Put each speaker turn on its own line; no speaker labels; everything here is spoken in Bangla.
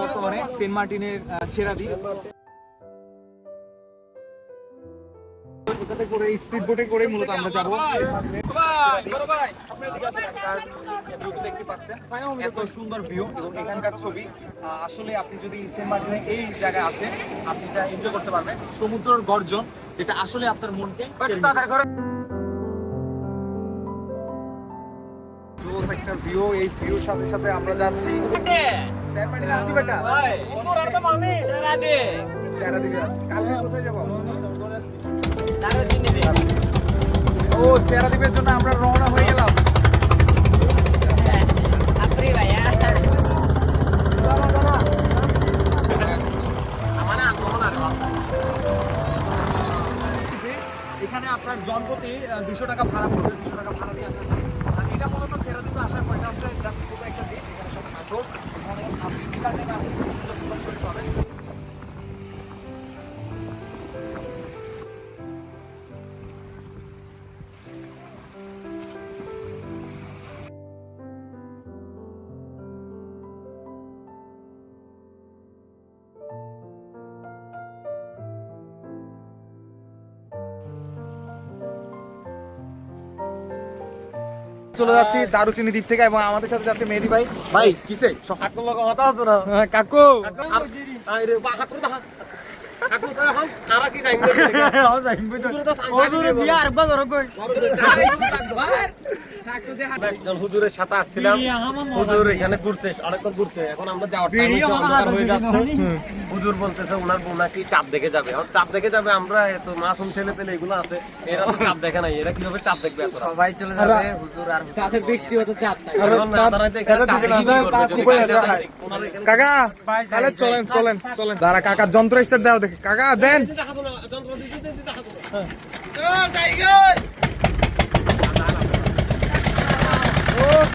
বর্তমানে সেন্ট মার্টিনের ছেড়া স্পিড বোটে করে মূলত আমরা সুন্দর ভিউ এখানকার ছবি। আসলে আপনি যদি সেন্ট মার্টিনে এই জায়গায় আসেন, আপনি এনজয় করতে পারবেন। সমুদ্রের গর্জন যেটা আসলে আপনার মনকে একটা ভিউ এই ভিউর সাথে সাথে আমরা যাচ্ছি। যাব? ও জন্য আমরা রওনা হয়ে গেলাম। এখানে আপনার জনপ্রতি দুশো টাকা ভাড়া পড়বে, দুশো টাকা ভাড়া দিয়ে আসা এটা মূলত দিতে আসার পয়সা হচ্ছে জাস্ট চলে যাচ্ছি দারুচিনি দ্বীপ থেকে এবং আমাদের সাথে যাচ্ছে মেহেদি ভাই। ভাই কিসে? কাকু। কাকু
একজন হুজুরের সাথে আসছিলাম। হুজুর এখানে ঘুরছে অনেকক্ষণ ঘুরছে। এখন আমরা যাওয়ার টাইম হয়েছে অন্ধকার হয়ে যাচ্ছে। হুজুর বলতেছে ওনার চাপ দেখে যাবে। এখন চাপ দেখে যাবে আমরা এত মাসুম ছেলে পেলে এগুলো আছে। এরা তো চাপ দেখে নাই এরা কীভাবে চাপ দেখবে
সবাই চলে যাবে হুজুর আর
তাদের ব্যক্তিগত চাপ নাই।
কাকা তাহলে চলেন চলেন চলেন। দাঁড়া কাকা যন্ত্র স্টার দাও দেখে। কাকা দেন।
যন্ত্র দিতে দিতে।